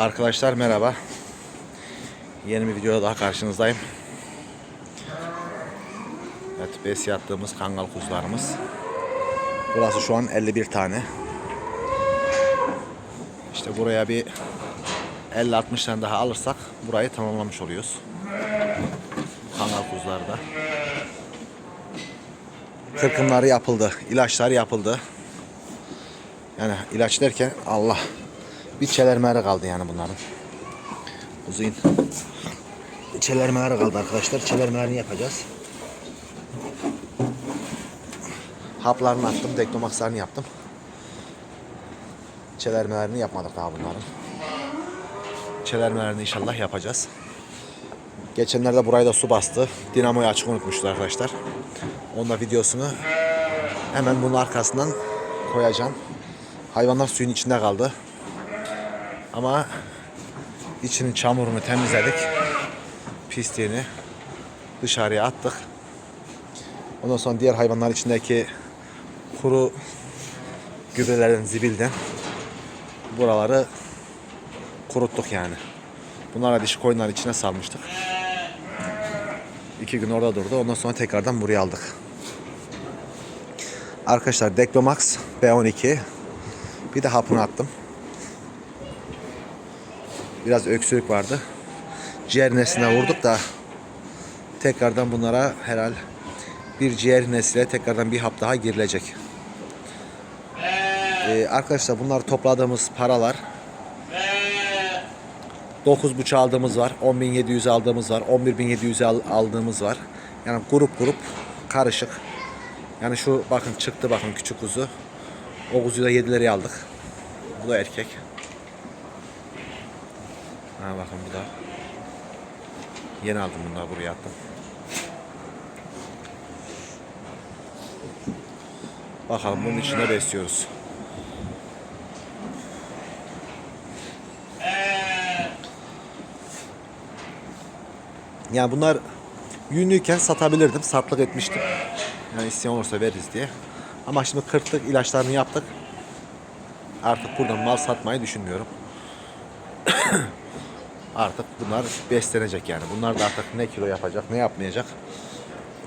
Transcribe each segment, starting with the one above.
Arkadaşlar merhaba. Yeni bir videoda daha karşınızdayım. Evet besi attığımız kangal kuzularımız. Burası şu an 51 tane. İşte buraya bir 50-60 tane daha alırsak burayı tamamlamış oluyoruz. Kangal kuzularda. Kırkımları yapıldı, ilaçlar yapıldı. Yani ilaç derken Allah bir çelermeleri kaldı yani bunların. Uzayın. Çelermeleri kaldı arkadaşlar. Çelermelerini yapacağız. Haplarını attım. Dektomakslarını yaptım. Çelermelerini yapmadık daha bunların. Çelermelerini inşallah yapacağız. Geçenlerde burayı da su bastı. Dinamoyu açık unutmuşlar arkadaşlar. Onda videosunu hemen bunun arkasından koyacağım. Hayvanlar suyun içinde kaldı. Ama içinin çamurunu temizledik. Pisliğini dışarıya attık. Ondan sonra diğer hayvanlar içindeki kuru gübrelerin zibilden buraları kuruttuk yani. Bunlara dişi koyunların içine salmıştık. İki gün orada durdu. Ondan sonra tekrardan buraya aldık. Arkadaşlar Deklomax B12 bir de hapını attım. Biraz öksürük vardı. Ciğer nesline vurduk da tekrardan bunlara herhal bir ciğer nesile tekrardan bir hap daha girilecek. Ee, arkadaşlar bunlar topladığımız paralar 9.5 aldığımız var. 10.700 aldığımız var. 11.700 al- aldığımız var. Yani grup grup karışık. Yani şu bakın çıktı bakın küçük kuzu. O kuzuyu da 7'leri aldık. Bu da erkek. Ha bakın bu da. Yeni aldım bunları buraya attım. Bakalım bunun içinde besliyoruz. Yani bunlar yünlüyken satabilirdim. Satlık etmiştim. Yani isteyen olursa veririz diye. Ama şimdi kırklık ilaçlarını yaptık. Artık buradan mal satmayı düşünmüyorum. Artık bunlar beslenecek yani. Bunlar da artık ne kilo yapacak, ne yapmayacak.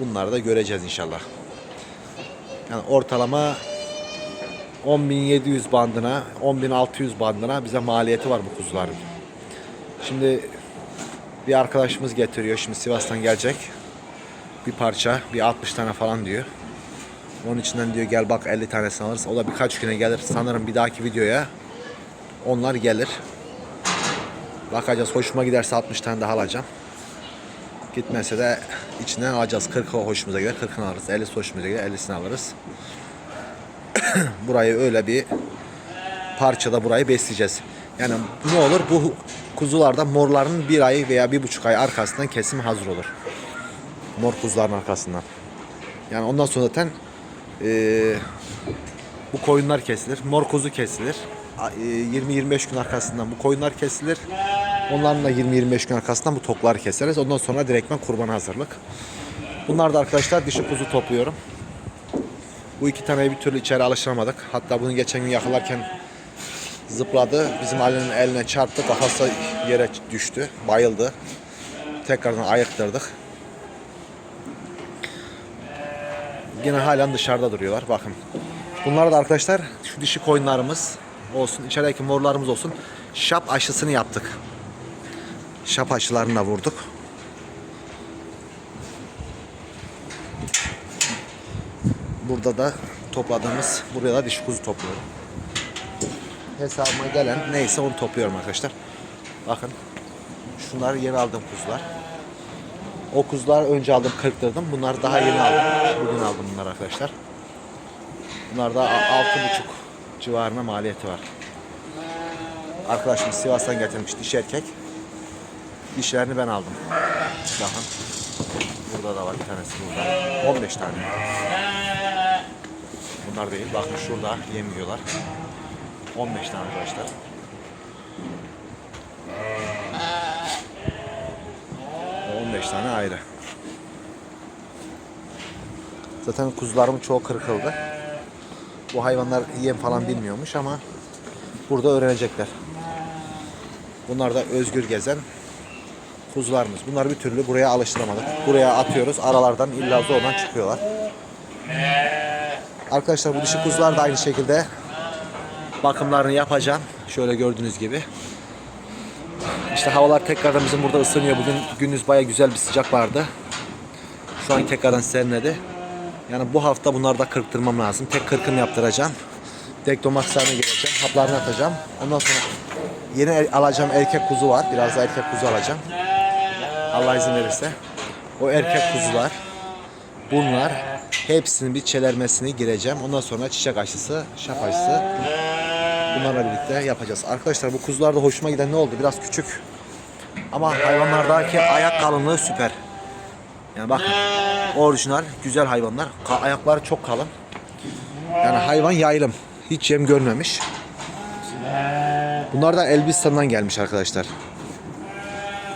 Bunları da göreceğiz inşallah. Yani ortalama 10.700 bandına, 10.600 bandına bize maliyeti var bu kuzuların. Şimdi bir arkadaşımız getiriyor. Şimdi Sivas'tan gelecek. Bir parça, bir 60 tane falan diyor. Onun içinden diyor gel bak 50 tanesini alırız. O da birkaç güne gelir. Sanırım bir dahaki videoya onlar gelir. Bakacağız. Hoşuma giderse 60 tane daha alacağım. Gitmezse de içinden alacağız. 40'ı hoşumuza gider 40'ını alırız. 50'si hoşumuza gider 50'sini alırız. burayı öyle bir parçada burayı besleyeceğiz. Yani ne olur bu kuzularda morların bir ay veya bir buçuk ay arkasından kesim hazır olur. Mor kuzuların arkasından. Yani ondan sonra zaten eee, bu koyunlar kesilir. Mor kuzu kesilir. A- eee, 20-25 gün arkasından bu koyunlar kesilir. Onların da 20-25 gün arkasından bu tokları keseriz. Ondan sonra direktmen kurban hazırlık. Bunlar da arkadaşlar dişi kuzu topluyorum. Bu iki taneyi bir türlü içeri alıştıramadık. Hatta bunu geçen gün yakalarken zıpladı. Bizim Ali'nin eline çarptı. Kafası yere düştü. Bayıldı. Tekrardan ayıktırdık. Yine halen dışarıda duruyorlar. Bakın. Bunlar da arkadaşlar şu dişi koyunlarımız olsun. içerideki morlarımız olsun. Şap aşısını yaptık. Şap aşılarını da vurduk. Burada da topladığımız buraya da dişi kuzu topluyorum. Hesabıma gelen neyse onu topluyorum arkadaşlar. Bakın. Şunlar yeni aldığım kuzular. O kuzular önce aldım kırktırdım. Bunlar daha yeni aldım. Bugün aldım bunlar arkadaşlar. Bunlar da a- altı buçuk civarına maliyeti var. Arkadaşım Sivas'tan getirmiş dişi erkek. Dişlerini ben aldım. Bakın. Burada da var bir tanesi burada. 15 tane. Bunlar değil. Bakın şurada yem yiyorlar. 15 tane arkadaşlar. O 15 tane ayrı. Zaten kuzularım çoğu kırkıldı. Bu hayvanlar yem falan bilmiyormuş ama burada öğrenecekler. Bunlar da özgür gezen kuzularımız. Bunları bir türlü buraya alıştıramadık. Buraya atıyoruz. Aralardan illa zorla çıkıyorlar. Arkadaşlar bu dişi kuzular da aynı şekilde bakımlarını yapacağım. Şöyle gördüğünüz gibi. İşte havalar tekrardan bizim burada ısınıyor. Bugün gündüz baya güzel bir sıcak vardı. Şu an tekrardan serinledi. Yani bu hafta bunları da kırptırmam lazım. Tek kırkım yaptıracağım. Tek domakslarına gireceğim. Haplarını atacağım. Ondan sonra yeni alacağım erkek kuzu var. Biraz da erkek kuzu alacağım. Allah izin verirse. O erkek kuzular bunlar hepsinin bir çelermesine gireceğim. Ondan sonra çiçek aşısı, şap aşısı bunlarla birlikte yapacağız. Arkadaşlar bu kuzularda hoşuma giden ne oldu? Biraz küçük. Ama hayvanlardaki ayak kalınlığı süper. Yani bakın orijinal güzel hayvanlar. Ka- ayakları çok kalın. Yani hayvan yaylım. Hiç yem görmemiş. Bunlar da Elbistan'dan gelmiş arkadaşlar.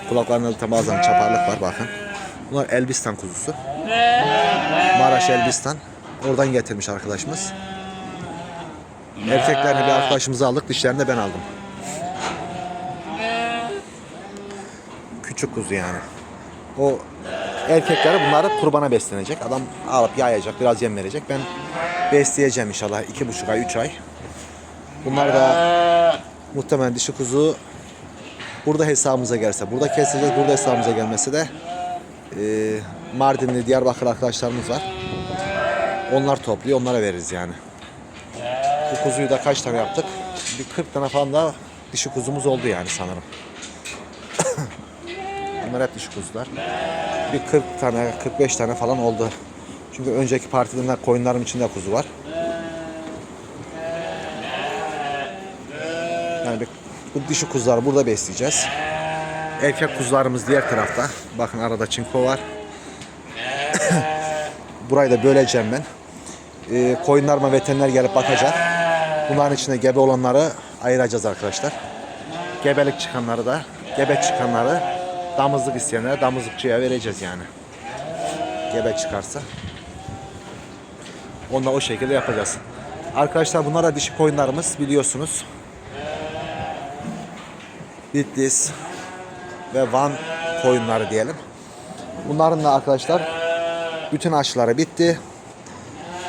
Kulaklarında da bazen çaparlık var bakın. Bunlar Elbistan kuzusu. Maraş Elbistan. Oradan getirmiş arkadaşımız. Erkeklerini bir arkadaşımıza aldık. Dişlerini de ben aldım. Küçük kuzu yani. O erkekleri bunları kurbana beslenecek. Adam alıp yayacak, biraz yem verecek. Ben besleyeceğim inşallah. iki buçuk ay, üç ay. Bunlar da muhtemelen dişi kuzu burada hesabımıza gelse, burada keseceğiz, burada hesabımıza gelmesi de e, Mardinli, Diyarbakır arkadaşlarımız var. Onlar topluyor, onlara veririz yani. Bu kuzuyu da kaç tane yaptık? Bir 40 tane falan da dişi kuzumuz oldu yani sanırım. Bunlar hep dişi kuzular. Bir 40 tane, 45 tane falan oldu. Çünkü önceki partiden koyunlarım içinde kuzu var. Yani bir, bu dişi kuzuları burada besleyeceğiz. Erkek kuzularımız diğer tarafta. Bakın arada çinko var. Burayı da böleceğim ben. Ee, koyunlarıma veteriner gelip bakacak. Bunların içinde gebe olanları ayıracağız arkadaşlar. Gebelik çıkanları da, gebe çıkanları damızlık isteyenlere damızlıkçıya vereceğiz yani. Gebe çıkarsa. Onu da o şekilde yapacağız. Arkadaşlar bunlar da dişi koyunlarımız biliyorsunuz. Bitlis ve Van koyunları diyelim. Bunların da arkadaşlar bütün aşıları bitti.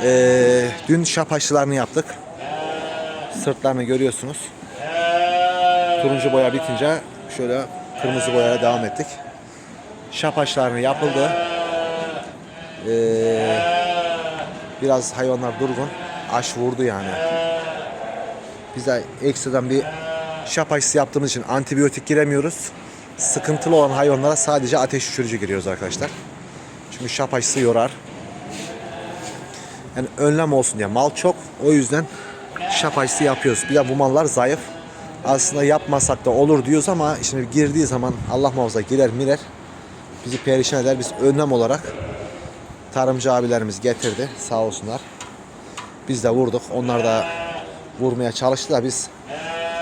Ee, dün şap aşılarını yaptık. Sırtlarını görüyorsunuz. Turuncu boya bitince şöyle kırmızı boyaya devam ettik. Şap aşılarını yapıldı. Ee, biraz hayvanlar durgun. Aş vurdu yani. Biz de ekstradan bir şap aşısı yaptığımız için antibiyotik giremiyoruz. Sıkıntılı olan hayvanlara sadece ateş düşürücü giriyoruz arkadaşlar. Çünkü şap aşısı yorar. Yani önlem olsun diye mal çok. O yüzden şap aşısı yapıyoruz. Bir de bu mallar zayıf. Aslında yapmasak da olur diyoruz ama şimdi girdiği zaman Allah muhafaza girer mirer. Bizi perişan eder. Biz önlem olarak tarımcı abilerimiz getirdi. Sağ olsunlar. Biz de vurduk. Onlar da vurmaya çalıştı da biz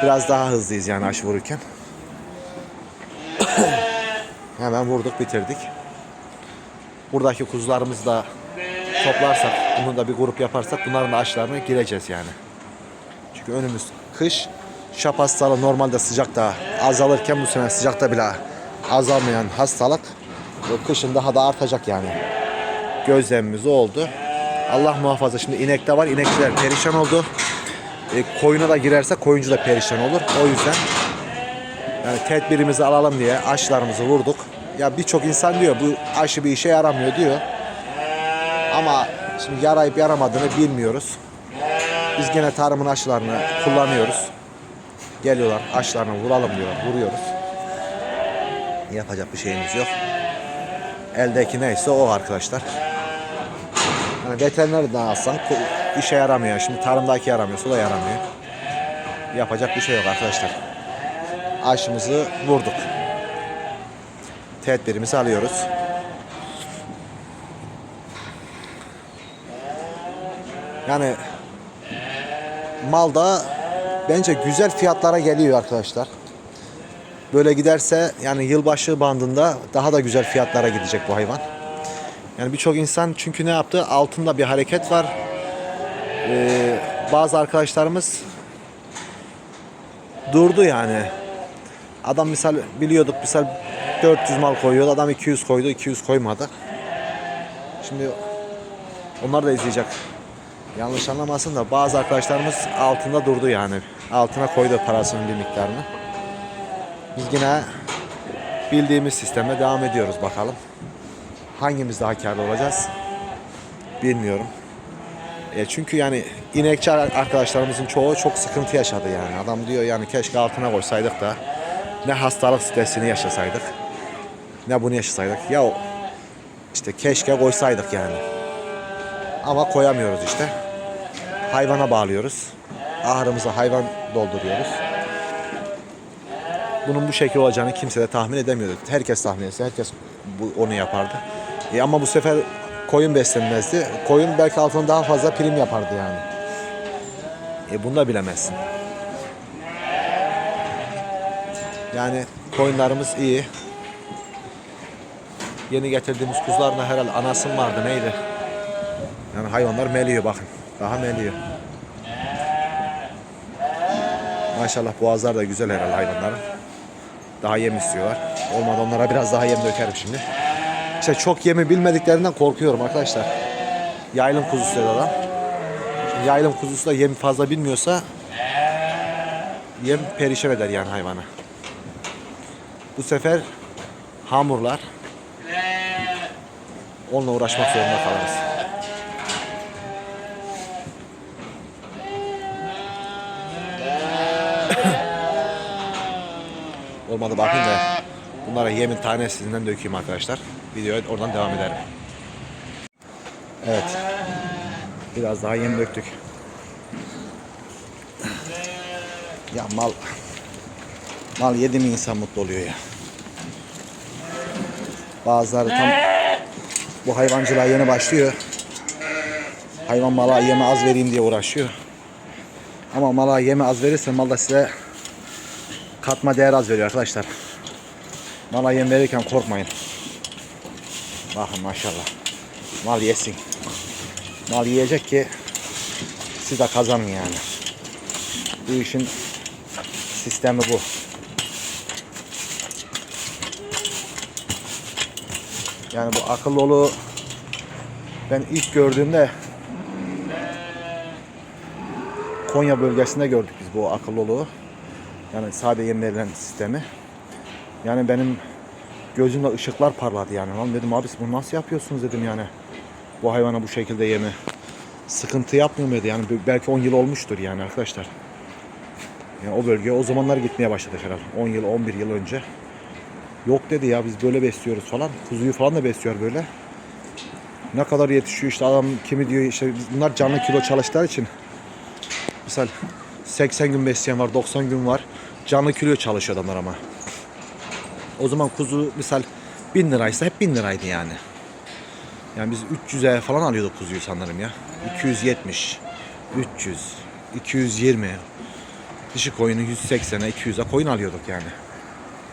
biraz daha hızlıyız yani aşı vururken. Hemen vurduk bitirdik. Buradaki kuzularımızı da toplarsak, bunu da bir grup yaparsak bunların da aşılarına gireceğiz yani. Çünkü önümüz kış. Şap hastalığı normalde sıcakta azalırken bu sene sıcakta bile azalmayan hastalık kışın daha da artacak yani. Gözlemimiz oldu. Allah muhafaza şimdi inek de var. İnekçiler perişan oldu. E, koyuna da girerse koyuncu da perişan olur. O yüzden yani tedbirimizi alalım diye aşılarımızı vurduk. Ya birçok insan diyor bu aşı bir işe yaramıyor diyor. Ama şimdi yarayıp yaramadığını bilmiyoruz. Biz gene tarımın aşılarını kullanıyoruz. Geliyorlar aşılarını vuralım diyorlar. Vuruyoruz. Yapacak bir şeyimiz yok. Eldeki neyse o arkadaşlar. Yani veterinerden alsan ku- işe yaramıyor. Şimdi tarımdaki yaramıyorsa o da yaramıyor. Yapacak bir şey yok arkadaşlar. Aşımızı vurduk. Tedbirimizi alıyoruz. Yani malda bence güzel fiyatlara geliyor arkadaşlar. Böyle giderse yani yılbaşı bandında daha da güzel fiyatlara gidecek bu hayvan. Yani birçok insan çünkü ne yaptı? Altında bir hareket var. Ee, bazı arkadaşlarımız durdu yani. Adam misal biliyorduk misal 400 mal koyuyordu. Adam 200 koydu, 200 koymadı. Şimdi onlar da izleyecek. Yanlış anlamasın da bazı arkadaşlarımız altında durdu yani. Altına koydu parasının bir miktarını. Biz yine bildiğimiz sistemle devam ediyoruz bakalım. Hangimiz daha karlı olacağız? Bilmiyorum. E çünkü yani inekçi arkadaşlarımızın çoğu çok sıkıntı yaşadı yani. Adam diyor yani keşke altına koysaydık da ne hastalık stresini yaşasaydık. Ne bunu yaşasaydık. Ya işte keşke koysaydık yani. Ama koyamıyoruz işte. Hayvana bağlıyoruz. Ahırımıza hayvan dolduruyoruz. Bunun bu şekil olacağını kimse de tahmin edemiyordu. Herkes tahmin etse herkes bu, onu yapardı. E ama bu sefer koyun beslenmezdi. Koyun belki altına daha fazla prim yapardı yani. E bunu da bilemezsin. Yani koyunlarımız iyi. Yeni getirdiğimiz kuzuların da herhalde anası mı vardı neydi? Yani hayvanlar meliyor bakın. Daha meliyor. Maşallah boğazlar da güzel herhalde hayvanların. Daha yem istiyorlar. Olmadı onlara biraz daha yem dökerim şimdi. İşte çok yemi bilmediklerinden korkuyorum arkadaşlar. Yaylım kuzusu dedi adam. Şimdi yaylım kuzusu da yem fazla bilmiyorsa yem perişan eder yani hayvana. Bu sefer hamurlar onunla uğraşmak zorunda kalırız. Olmadı bakayım da bunlara yemin tanesinden dökeyim arkadaşlar. Videoya oradan devam ederim. Evet. Biraz daha yem döktük. Ya mal mal yedi mi insan mutlu oluyor ya. Bazıları tam bu hayvancılığa yeni başlıyor. Hayvan mala yeme az vereyim diye uğraşıyor. Ama mala yeme az verirse mal da size katma değer az veriyor arkadaşlar. Mala yem verirken korkmayın. Bakın maşallah. Mal yesin. Mal yiyecek ki siz de kazanın yani. Bu işin sistemi bu. Yani bu akıllı olu ben ilk gördüğümde Konya bölgesinde gördük biz bu akıllı oluğu. Yani sade yem verilen sistemi. Yani benim gözümde ışıklar parladı yani. Lan dedim abi bunu nasıl yapıyorsunuz dedim yani. Bu hayvana bu şekilde yemi. Sıkıntı yapmıyor muydu yani belki 10 yıl olmuştur yani arkadaşlar. Yani o bölgeye o zamanlar gitmeye başladık herhalde. 10 yıl 11 yıl önce. Yok dedi ya biz böyle besliyoruz falan. Kuzuyu falan da besliyor böyle. Ne kadar yetişiyor işte adam kimi diyor işte bunlar canlı kilo çalıştıkları için. Misal 80 gün besleyen var 90 gün var. Canlı kilo çalışıyor adamlar ama. O zaman kuzu misal 1000 liraysa hep 1000 liraydı yani. Yani biz 300'e falan alıyorduk kuzuyu sanırım ya. 270, 300, 220. Dişi koyunu 180'e 200'e koyun alıyorduk yani.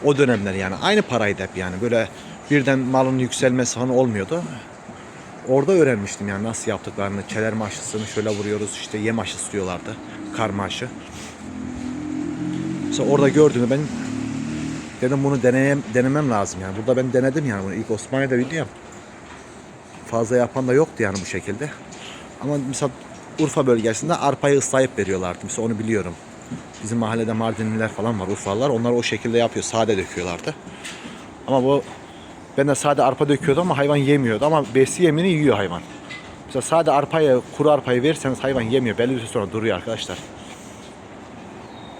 O dönemler yani. Aynı paraydı hep yani. Böyle birden malın yükselmesi falan olmuyordu. Orada öğrenmiştim yani nasıl yaptıklarını. Çelerme aşısını şöyle vuruyoruz işte yem aşısı diyorlardı. Karma aşı. Mesela orada gördüğümde ben dedim bunu deneyem, denemem lazım yani. Burada ben denedim yani bunu. İlk Osmaniye'de biliyorum. Fazla yapan da yoktu yani bu şekilde. Ama mesela Urfa bölgesinde arpayı ıslayıp veriyorlardı. Mesela onu biliyorum. Bizim mahallede Mardinliler falan var, Urfalılar. Onlar o şekilde yapıyor. Sade döküyorlardı. Ama bu ben de sade arpa döküyordum ama hayvan yemiyordu. Ama besi yemini yiyor hayvan. Mesela sade arpayı, kuru arpayı verirseniz hayvan yemiyor. Belli bir süre sonra duruyor arkadaşlar.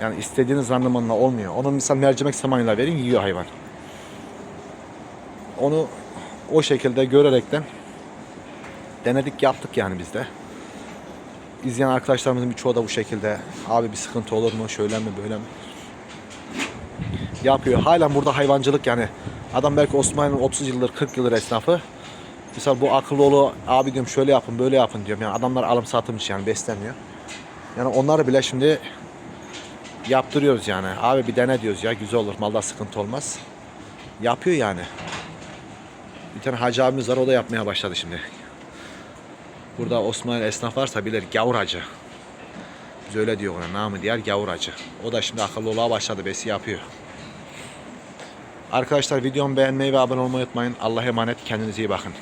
Yani istediğiniz randımanla olmuyor. Onu misal mercimek samanıyla verin yiyor hayvan. Onu o şekilde görerekten denedik yaptık yani biz de. İzleyen arkadaşlarımızın birçoğu da bu şekilde abi bir sıkıntı olur mu şöyle mi böyle mi yapıyor. Halen burada hayvancılık yani adam belki Osmanlı'nın 30 yıldır 40 yıldır esnafı. Mesela bu akıllı oğlu abi diyorum şöyle yapın böyle yapın diyorum. Yani adamlar alım satımcı yani besleniyor. Yani onları bile şimdi yaptırıyoruz yani. Abi bir dene diyoruz ya güzel olur malda sıkıntı olmaz. Yapıyor yani. Bir tane hacı abimiz var o da yapmaya başladı şimdi. Burada Osmanlı esnaf varsa bilir gavuracı. Biz öyle diyor ona namı diğer gavuracı. O da şimdi akıllı oluğa başladı besi yapıyor. Arkadaşlar videomu beğenmeyi ve abone olmayı unutmayın. Allah'a emanet. Kendinize iyi bakın.